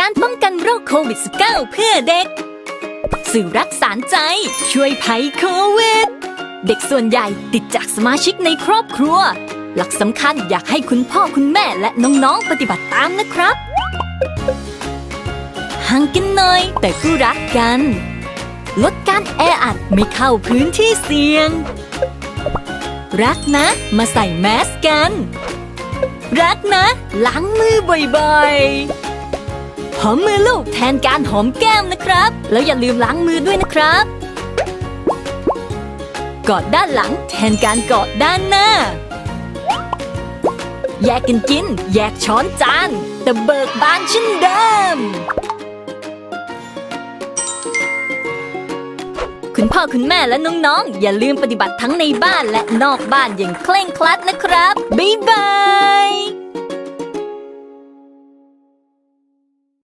การป้องกันโรคโควิด -19 เพื่อเด็ก สื่อรักษารใจ ช่วยภัยโควิด เด็กส่วนใหญ่ติดจากสมาชิกในครอบครัว หลักสำคัญอยากให้คุณพ่อคุณแม่และน้องๆปฏิบัติตามนะครับห่างกันหน่อยแต่ก็รักกัน ลดการแออัดไม่เข้าพื้นที่เสี่ยง รักนะมาใส่แมสกัน รักนะ ล้างมือบ่อยๆ หอมมือลูกแทนการหอมแก้มนะครับ แล้วอย่าลืมล้างมือด้วยนะครับ กอดด้านหลังแทนการกอดด้านหน้า แยกกันกิน แยกช้อนจานแต่เบิกบานเช่นเดิม คุณพ่อคุณแม่และน้องๆ อย่าลืมปฏิบัติทั้งในบ้านและนอกบ้านอย่างเคร่งครัดนะครับ บ๊ายบาย